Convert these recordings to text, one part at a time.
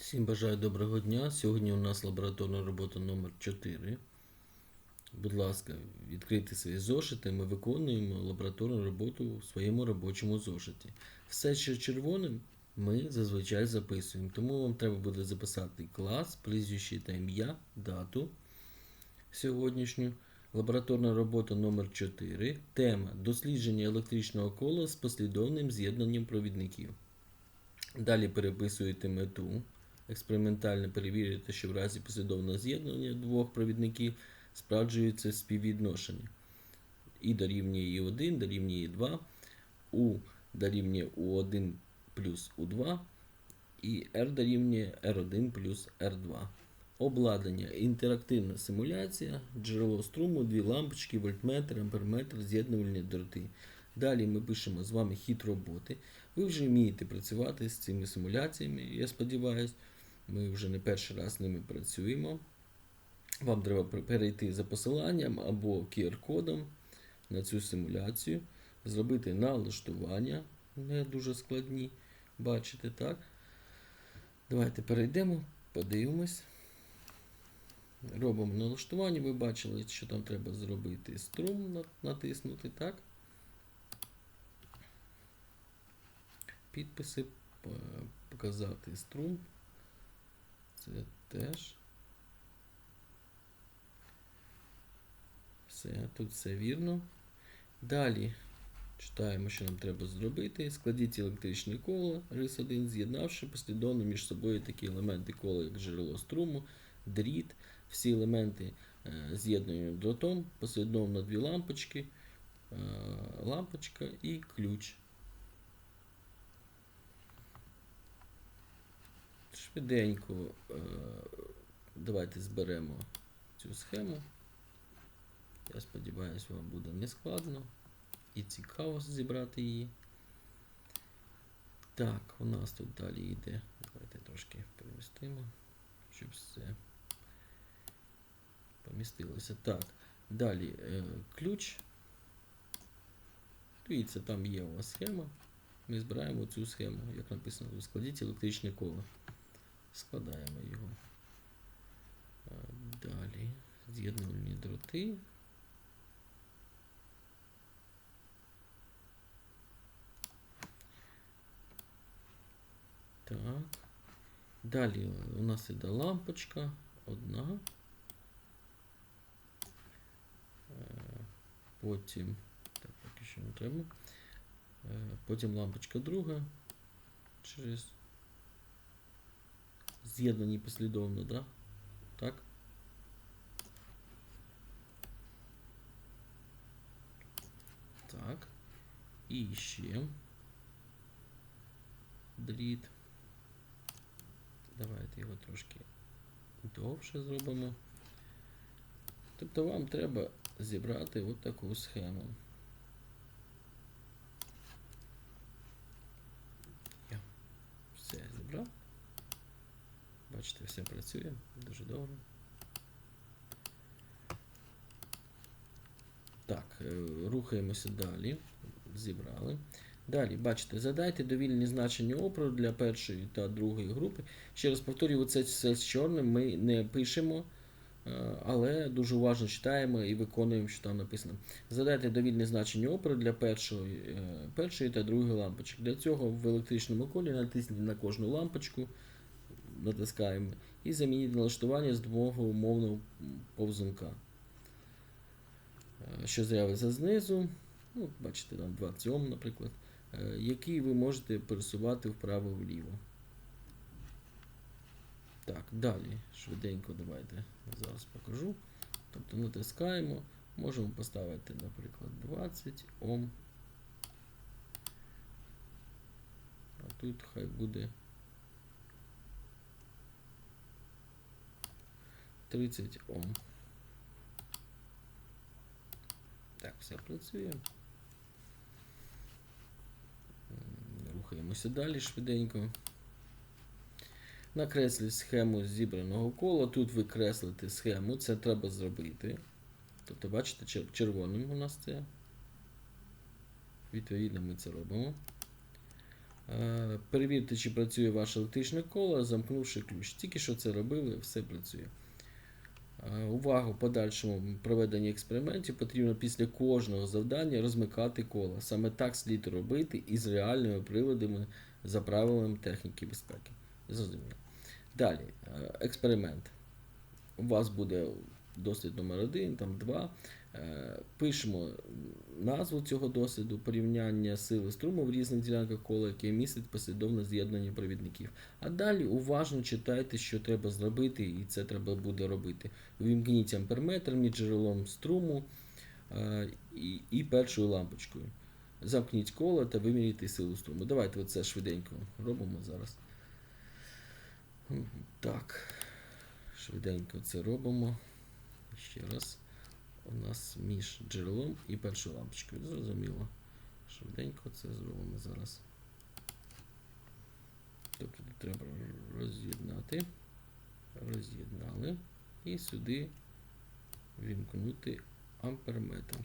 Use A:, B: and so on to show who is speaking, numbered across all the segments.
A: Всім бажаю доброго дня. Сьогодні у нас лабораторна робота номер 4 Будь ласка, відкрийте свої зошити. Ми виконуємо лабораторну роботу в своєму робочому зошиті. Все, що червоним, ми зазвичай записуємо. Тому вам треба буде записати клас, прізвище та ім'я, дату сьогоднішню. Лабораторна робота номер 4 Тема дослідження електричного кола з послідовним з'єднанням провідників. Далі переписуєте мету. Експериментально перевірити, що в разі послідовного з'єднання двох провідників справджується співвідношення. І дорівнює І1, дорівнює І2, У дорівнює У1 плюс У2, і R дорівнює R1 плюс R2. Обладнання, інтерактивна симуляція, джерело струму, дві лампочки, вольтметр, амперметр, з'єднувальні дроти. Далі ми пишемо з вами хід роботи. Ви вже вмієте працювати з цими симуляціями, я сподіваюся. Ми вже не перший раз з ними працюємо. Вам треба перейти за посиланням або QR-кодом на цю симуляцію, зробити налаштування, не дуже складні, бачите, так? Давайте перейдемо, подивимось. Робимо налаштування. Ви бачили, що там треба зробити струм, натиснути, так? Підписи, показати струм. Це теж. Все, тут все вірно. Далі читаємо, що нам треба зробити. Складіть електричне коло рис 1, з'єднавши послідовно між собою такі елементи кола, як джерело струму, дріт. Всі елементи е, з'єднуємо дротом, послідовно дві лампочки, е, лампочка і ключ. Швиденько е, давайте зберемо цю схему. Я сподіваюся, вам буде не складно і цікаво зібрати її. Так, у нас тут далі йде. Давайте трошки перемістимо, щоб все помістилося. Так, далі е, ключ. Дивіться, там є у вас схема. Ми збираємо цю схему, як написано, складіть електричне коло. Складаємо його. Е, Далі з'єднувальні дроти. Так. Далі у нас іде лампочка одна. Е, Потім. Так, поки що не треба. Е, Потім лампочка друга. Через з'єднані послідовно, да? Так? Так. І ще дріт. Давайте його трошки довше зробимо. Тобто вам треба зібрати от таку схему. Я все зібрав. Бачите, все працює дуже добре. Так, е, рухаємося далі. Зібрали. Далі, бачите, задайте довільні значення опору для першої та другої групи. Ще раз повторюю, це все з чорним ми не пишемо, е, але дуже уважно читаємо і виконуємо, що там написано. Задайте довільне значення опору для першої, е, першої та другої лампочки. Для цього в електричному колі натисніть на кожну лампочку, натискаємо, і замініть налаштування з двого умовного повзунка. Е, Що з'явиться знизу, ну, бачите, там 20 Ом, наприклад, е, який ви можете пересувати вправо-вліво. Так, далі, швиденько давайте зараз покажу. Тобто натискаємо, можемо поставити, наприклад, 20 Ом. А тут хай буде 30 Ом. Так, все працює. Рухаємося далі швиденько. Накресліть схему зібраного кола. Тут ви креслите схему, це треба зробити. Тобто, бачите, червоним у нас це. Відповідно, ми це робимо. Е, Перевірте, чи працює ваше електричне коло, замкнувши ключ. Тільки що це робили, все працює. Е, Увагу подальшому проведенні експериментів потрібно після кожного завдання розмикати кола. Саме так слід робити із реальними приводами за правилами техніки безпеки. Зрозуміло. Далі, е, експеримент. У вас буде дослід номер 1, там 2. Пишемо назву цього досліду, порівняння сили струму в різних ділянках кола, яке містить послідовне з'єднання провідників. А далі уважно читайте, що треба зробити, і це треба буде робити. Увімкніть амперметр між джерелом струму е, і, першою лампочкою. Замкніть коло та виміряйте силу струму. Давайте оце швиденько робимо зараз. Так. Швиденько це робимо. Ще раз. У нас між джерелом і першою лампочкою. Зрозуміло. Швиденько це зробимо зараз. Тобто треба роз'єднати. Роз'єднали. І сюди вімкнути амперметр.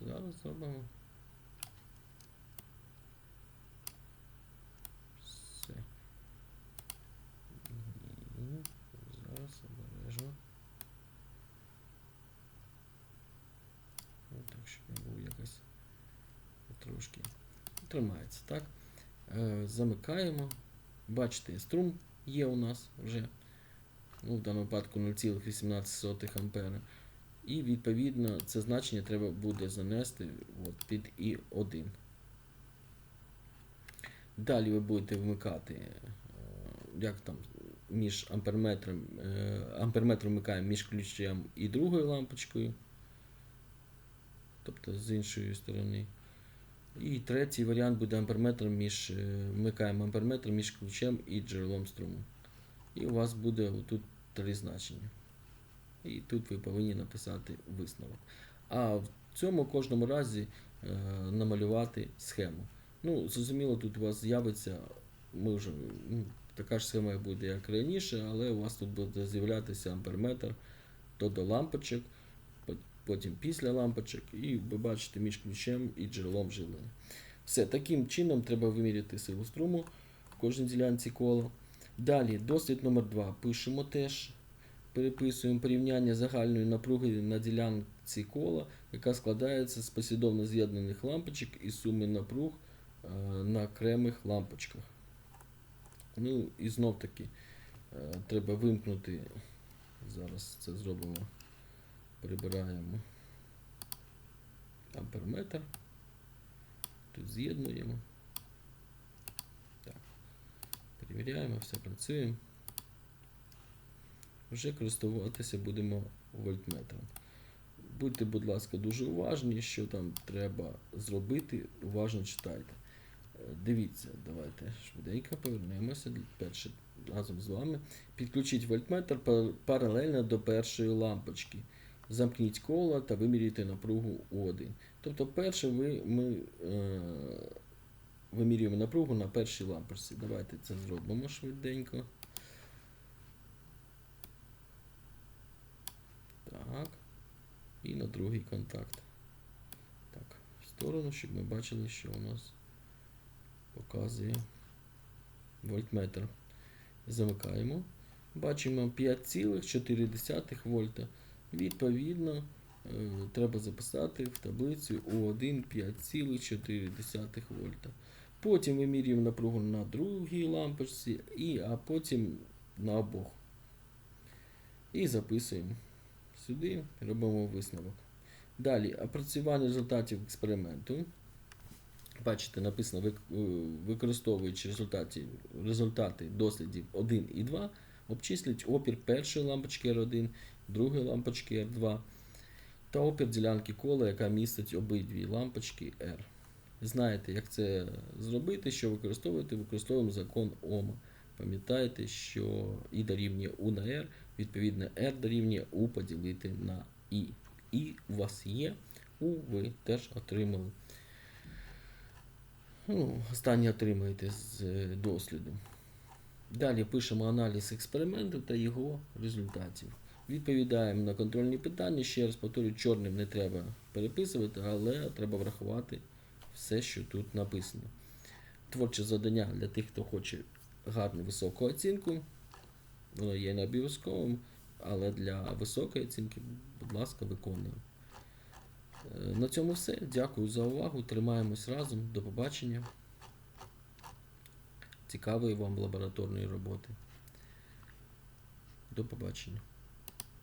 A: Зараз зробимо. Все. Ні, Зараз обережно. Ну, так, щоб не був якось трошки. Тримається, так? Е, замикаємо. Бачите, струм є у нас вже. Ну, в даному випадку 0,18 ампера. І відповідно це значення треба буде занести от, під І1. Далі ви будете вмикати, е, як там між амперметром, е, амперметр вмикаємо між ключем і другою лампочкою тобто з іншої сторони. І третій варіант буде амперметр між, е, вмикаємо амперметр між ключем і джерелом струму. І у вас буде тут три значення. І тут ви повинні написати висновок. А в цьому кожному разі е, намалювати схему. Ну, зрозуміло, тут у вас з'явиться, ми вже, така ж схема буде, як раніше, але у вас тут буде з'являтися амперметр то до лампочок, по- потім після лампочок, і ви бачите між ключем і джерелом живлення. Все, таким чином треба виміряти силу струму в кожній ділянці кола. Далі, дослід номер 2 пишемо теж. Переписуємо порівняння загальної напруги на ділянці кола, яка складається з послідовно з'єднаних лампочок і суми напруг е, на окремих лампочках. Ну і знов таки е, треба вимкнути. Зараз це зробимо. Прибираємо амперметр. Тут з'єднуємо. Так. Перевіряємо, все працює. Вже користуватися будемо вольтметром. Будьте, будь ласка, дуже уважні, що там треба зробити, уважно читайте. Е, Дивіться, давайте швиденько повернемося перше разом з вами. Підключіть вольтметр паралельно до першої лампочки. Замкніть коло та вимірюйте напругу У1. Тобто, перше ви, ми е, вимірюємо напругу на першій лампочці. Давайте це зробимо швиденько. Так. І на другий контакт. Так, в сторону, щоб ми бачили, що у нас показує вольтметр. Замикаємо. Бачимо 5,4 вольта. Відповідно, е, треба записати в таблицю У1 5,4 вольта. Потім вимірюємо напругу на другій лампочці, і, а потім на обох. І записуємо сюди, робимо висновок. Далі, опрацювання результатів експерименту. Бачите, написано, е, використовуючи результати, результати дослідів 1 і 2, обчисліть опір першої лампочки R1, другої лампочки R2 та опір ділянки кола, яка містить обидві лампочки R. Знаєте, як це зробити, що використовувати? Використовуємо закон Ома. Пам'ятаєте, що І дорівнює У на R, відповідно R дорівнює У поділити на І. І у вас є, У ви теж отримали. Ну, останнє отримаєте з е, досліду. Далі пишемо аналіз експерименту та його результатів. Відповідаємо на контрольні питання. Ще раз повторюю, чорним не треба переписувати, але треба врахувати все, що тут написано. творче завдання для тих, хто хоче гарну високу оцінку. Воно є не обов'язковим, але для високої оцінки, будь ласка, виконуємо. Е, На цьому все. Дякую за увагу. Тримаємось разом. До побачення. Цікавої вам лабораторної роботи. До побачення.